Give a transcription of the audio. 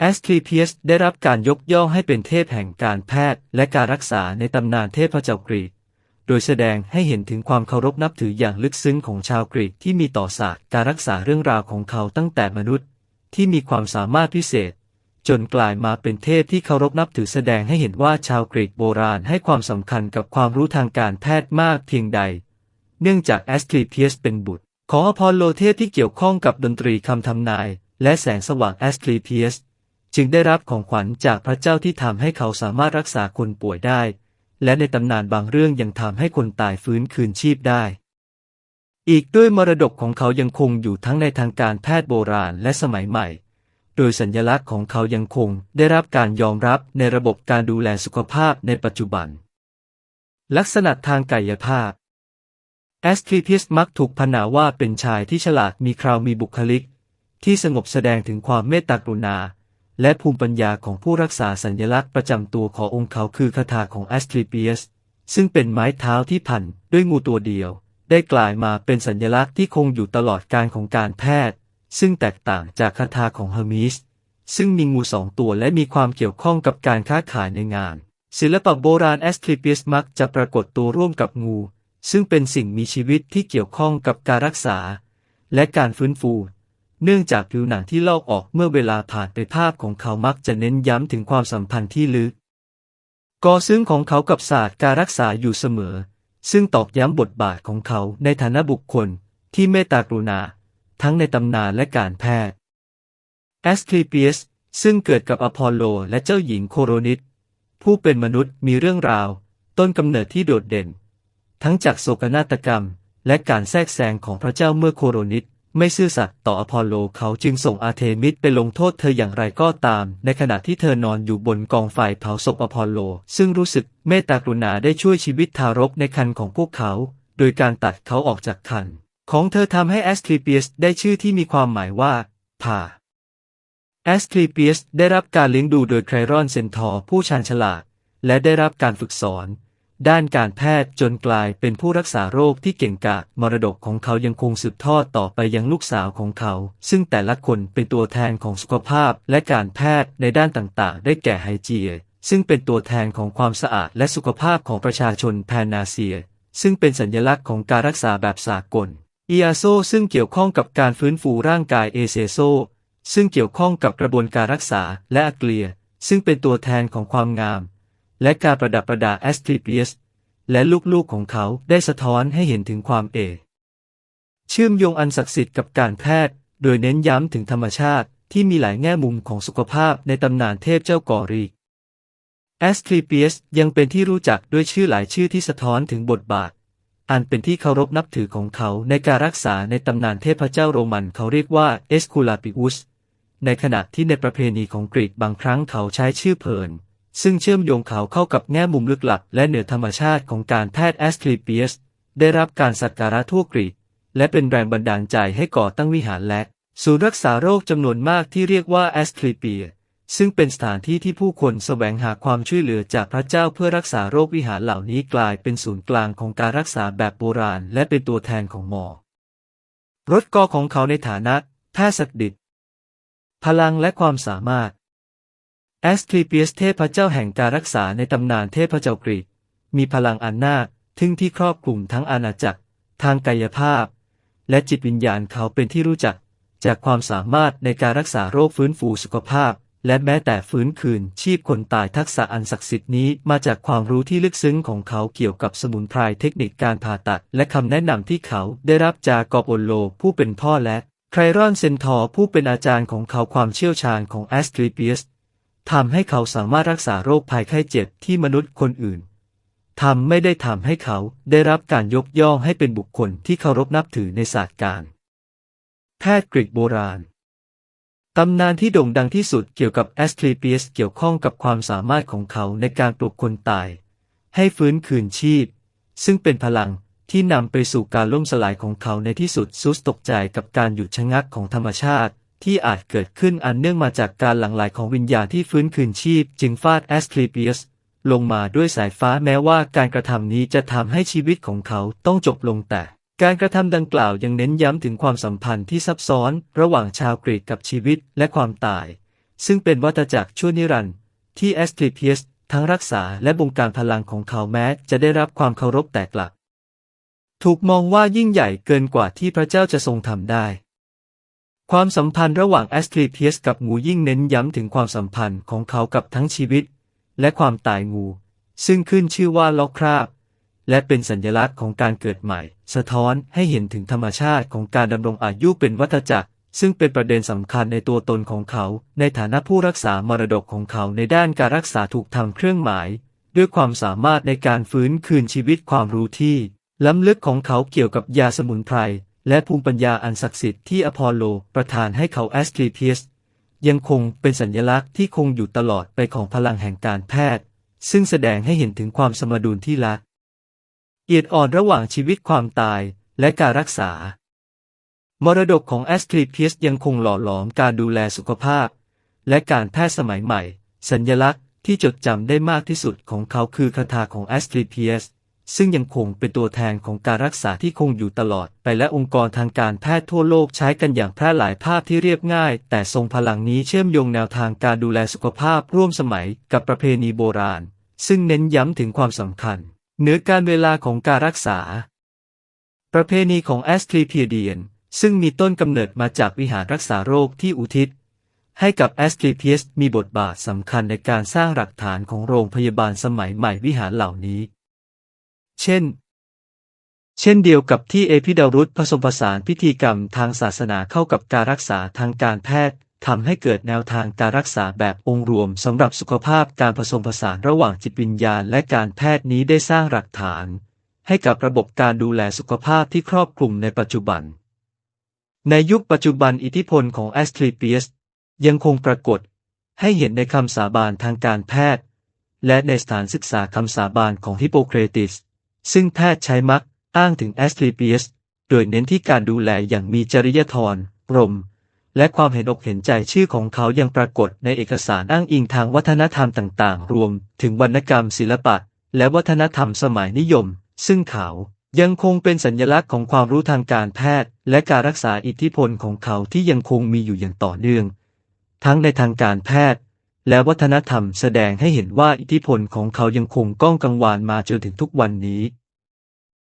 แอสคลีเพียสได้รับการยกย่องให้เป็นเทพแห่งการแพทย์และการรักษาในตำนานเทพเจ้ากรีก โดยแสดงให้เห็นถึงความเคารพนับถืออย่างลึกซึ้งของชาวกรีกที่มีต่อศาสตร์การรักษาเรื่องราวของเขาตั้งแต่มนุษย์ ที่มีความสามารถพิเศษ จนกลายมาเป็นเทพที่เคารพนับถือแสดงให้เห็นว่าชาวกรีกโบราณให้ความสำคัญกับความรู้ทางการแพทย์มากเพียงใด เนื่องจากแอสคลีเพียสเป็นบุตร ของอพอลโลเทพที่เกี่ยวข้องกับดนตรีคำทำนาย และแสงสว่างแอสคลีเพียส จึงได้รับของขวัญจากพระเจ้าที่ทำให้เขาสามารถรักษาคนป่วยได้ และในตำนานบางเรื่องยังทำให้คนตายฟื้นคืนชีพได้ อีกด้วยมรดกของเขายังคงอยู่ทั้งในทางการแพทย์โบราณและสมัยใหม่ โดยสัญลักษณ์ของเขายังคงได้รับการยอมรับในระบบการดูแลสุขภาพในปัจจุบัน ลักษณะทางกายภาพแอสคลีเพียสมักถูกพนาว่าเป็นชายที่ฉลาดมีคราวมีบุคลิก ที่สงบแสดงถึงความเมตตากรุณา และภูมิปัญญาของผู้รักษาสัญลักษณ์ประจำตัวขององค์เขาคือคาถาของแอสคลีเปียสซึ่งเป็นไม้เท้าที่พันด้วยงูตัวเดียว ได้กลายมาเป็นสัญลักษณ์ที่คงอยู่ตลอดการของการแพทย์ ซึ่งแตกต่างจากคาถาของเฮอร์มิสซึ่งมีงูสองตัวและมีความเกี่ยวข้องกับการค้าขายในงาน ศิลปะโบราณแอสคลีเปียสมักจะปรากฏตัวร่วมกับงู ซึ่งเป็นสิ่งมีชีวิตที่เกี่ยวข้องกับการรักษา และการฟื้นฟู เนื่องจากผิวหนังที่ลอกออกเมื่อเวลาผ่านไปภาพของเขามักจะเน้นย้ำถึงความสัมพันธ์ที่ลึกก่อซึ้งของเขากับศาสตร์การรักษาอยู่เสมอ ซึ่งตอกย้ำบทบาทของเขาในฐานะบุคคลที่เมตตากรุณา ทั้งในตำนานและการแพทย์แอสคลีเปียสซึ่งเกิดกับอพอลโลและเจ้าหญิงโคโรนิสผู้เป็นมนุษย์มีเรื่องราว ต้นกำเนิดที่โดดเด่น ทั้งจากโศกนาฏกรรม และการแทรกแซงของพระเจ้าเมื่อโคโรนิส ไม่ซื่อสัตย์ต่ออพอลโลเขาจึงส่งอาเทมิสไปลงโทษเธออย่างไรก็ตาม ในขณะที่เธอนอนอยู่บนกองไฟเผาศพอพอลโล ซึ่งรู้สึกเมตตากรุณาได้ช่วยชีวิตทารกในครรภ์ของพวกเขา โดยการตัดเขาออกจากครรภ์ของเธอทำให้แอสคลีเปียสได้ชื่อที่มีความหมายว่าผ่าแอสคลีเปียสได้รับการเลี้ยงดูโดยไครรอนเซนทอร์ผู้ชาญฉลาด และได้รับการฝึกสอน ด้านการแพทย์จนกลายเป็นผู้รักษาโรคที่เก่งกาจมรดกของเขายังคงสืบทอดต่อไปยังลูกสาวของเขา ซึ่งแต่ละคนเป็นตัวแทนของสุขภาพและการแพทย์ในด้านต่างๆ ได้แก่ไฮเจีย ซึ่งเป็นตัวแทนของความสะอาดและสุขภาพของประชาชนแพนนาเซีย ซึ่งเป็นสัญลักษณ์ของการรักษาแบบสากลอีอาโซซึ่งเกี่ยวข้องกับการฟื้นฟูร่างกายเอเซโซซึ่งเกี่ยวข้องกับกระบวนการรักษาและอาเกลีย ซึ่งเป็นตัวแทนของความงาม และการประดับประดาแอสตริเปียส และลูกๆของเขาได้สะท้อนให้เห็นถึงความเอกเชื่อมโยงอันศักดิ์สิทธิ์กับการแพทย์ โดยเน้นย้ำถึงธรรมชาติที่มีหลายแง่มุมของสุขภาพในตำนานเทพเจ้ากอรีกแอสคลีเปียสยังเป็นที่รู้จักด้วยชื่อหลายชื่อที่สะท้อนถึงบทบาท อันเป็นที่เคารพนับถือของเขาในการรักษาในตำนานเทพเจ้าโรมันเขาเรียกว่าเอสคูลาปิอุสในขณะที่ในประเพณีของกรีกบางครั้งเขาใช้ชื่อเพลิน ซึ่งเชื่อมโยงเขาเข้ากับแง่มุมลึกลับและเหนือธรรมชาติของการแพทย์แอสคลีเปียส ได้รับการสักการะทั่วกรีกและเป็นแรงบันดาลใจให้ก่อตั้งวิหารและศูนย์รักษาโรคจำนวนมากที่เรียกว่าแอสคลีเปีย ซึ่งเป็นสถานที่ที่ผู้คนแสวงหาความช่วยเหลือจากพระเจ้าเพื่อรักษาโรควิหารเหล่านี้กลายเป็นศูนย์กลางของการรักษาแบบโบราณ และเป็นตัวแทนของหมอ รถกอของเขาในฐานะแพทย์ศักดิษฐ์พลังและความสามารถ แอสคลีเปียสเทพเจ้าแห่งการรักษาในตำนานเทพเจ้ากรีก มีพลังอันนาทึ่งที่ครอบคลุมทั้งอาณาจักร ทางกายภาพ และจิตวิญญาณเขาเป็นที่รู้จัก จากความสามารถในการรักษาโรคฟื้นฟูสุขภาพ และแม้แต่ฟื้นคืน ชีพคนตายทักษะอันศักดิ์สิทธิ์นี้มาจากความรู้ที่ลึกซึ้งของเขาเกี่ยวกับสมุนไพรเทคนิคการผ่าตัด และคำแนะนำที่เขาได้รับจากกอบโอโล ผู้เป็นพ่อและไครรอนเซนทอร์ผู้เป็นอาจารย์ของเขาความเชี่ยวชาญของแอสตริเปียส ทำให้เขาสามารถรักษาโรคภัยไข้เจ็บที่มนุษย์คนอื่นทำไม่ได้ทำให้เขาได้รับการยกย่องให้เป็นบุคคลที่เคารพนับถือในศาสตร์การ แพทย์กรีกโบราณตำนานที่โด่งดังที่สุดเกี่ยวกับแอสคลีเปียสเกี่ยวข้องกับความสามารถของเขาในการปลุกคนตาย ให้ฟื้นคืนชีพ ซึ่งเป็นพลังที่นำไปสู่การล่มสลายของเขาในที่สุดซุสตกใจกับการหยุดชะงักของธรรมชาติ ที่อาจเกิดขึ้นอันเนื่องมาจากการหลั่งไหลของวิญญาณที่ฟื้นคืนชีพ จึงฟาดแอสคลีเปียสลงมาด้วยสายฟ้าแม้ว่าการกระทำนี้จะทำให้ชีวิตของเขาต้องจบลงแต่ การกระทำดังกล่าวยังเน้นย้ำถึงความสัมพันธ์ที่ซับซ้อน ระหว่างชาวกรีกกับชีวิตและความตาย ซึ่งเป็นวัฏจักรชั่วนิรันดร์ที่แอสคลีเพียสทั้งรักษาและบงการพลังของเขาแม้จะได้รับความเคารพแต่กลับ ถูกมองว่ายิ่งใหญ่เกินกว่าที่พระเจ้าจะทรงทำได้ ความสัมพันธ์ระหว่างแอสคลีเพียสกับงูยิ่งเน้นย้ำถึงความสัมพันธ์ของเขากับทั้งชีวิต และความตายงู ซึ่งขึ้นชื่อว่าล็อกคราบ และเป็นสัญลักษณ์ของการเกิดใหม่ สะท้อนให้เห็นถึงธรรมชาติของการดำรงอายุเป็นวัฏจักร ซึ่งเป็นประเด็นสำคัญในตัวตนของเขา ในฐานะผู้รักษามรดกของเขาในด้านการรักษาถูกทำเครื่องหมาย ด้วยความสามารถในการฟื้นคืนชีวิตความรู้ที่ล้ำลึกของเขาเกี่ยวกับยาสมุนไพร และภูมิปัญญาอันศักดิ์สิทธิ์ที่อพอลโลประทานให้เขาแอสคลีเพียสยังคงเป็นสัญลักษณ์ที่คงอยู่ตลอดไปของพลังแห่งการแพทย์ ซึ่งแสดงให้เห็นถึงความสมดุลที่ละเอียดอ่อนระหว่างชีวิตความตายและการรักษา มรดกของแอสคลีเพียสยังคงหล่อหลอมการดูแลสุขภาพ และการแพทย์สมัยใหม่ สัญลักษณ์ที่จดจำได้มากที่สุดของเขาคือคาถาของแอสคลีเพียส ซึ่งยังคงเป็นตัวแทนของการรักษาที่คงอยู่ตลอดไปและองค์กรทางการแพทย์ทั่วโลกใช้กันอย่างแพร่หลายภาพที่เรียบง่าย แต่ทรงพลังนี้เชื่อมโยงแนวทางการดูแลสุขภาพร่วมสมัยกับประเพณีโบราณ ซึ่งเน้นย้ำถึงความสำคัญเหนือการเวลาของการรักษา ประเพณีของแอสคลีเพียเดียน ซึ่งมีต้นกำเนิดมาจากวิหารรักษาโรคที่อุทิศ ให้กับแอสคลีเพียสมีบทบาทสำคัญในการสร้างหลักฐานของโรงพยาบาลสมัยใหม่วิหารเหล่านี้ เช่น เช่นเดียวกับที่เอพิดารุสผสมผสานพิธีกรรมทางศาสนาเข้ากับการรักษาทางการแพทย์ทำให้เกิดแนวทางการรักษาแบบองค์รวมสำหรับสุขภาพการผสมผสานระหว่างจิตวิญญาณและการแพทย์นี้ได้สร้างหลักฐาน ให้กับระบบการดูแลสุขภาพที่ครอบคลุมในปัจจุบัน ในยุคปัจจุบันอิทธิพลของแอสคลีเปียสยังคงปรากฏ ให้เห็นในคำสาบานทางการแพทย์ และในสถานศึกษาคำสาบานของฮิปโปเครติส ซึ่งแพทย์ใช้มักอ้างถึงแอสคลีเปียสโดยเน้นที่การดูแลอย่างมีจริยธรรม และความเห็นอกเห็นใจชื่อของเขายังปรากฏในเอกสารอ้างอิงทางวัฒนธรรมต่างๆ รวมถึงวรรณกรรมศิลปะ และวัฒนธรรมสมัยนิยม ซึ่งเขายังคงเป็นสัญลักษณ์ของความรู้ทางการแพทย์ และการรักษาอิทธิพลของเขาที่ยังคงมีอยู่อย่างต่อเนื่อง ทั้งในทางการแพทย์ และวัฒนธรรมแสดงให้เห็นว่าอิทธิพลของเขายังคงก้องกังวานมาจนถึงทุกวันนี้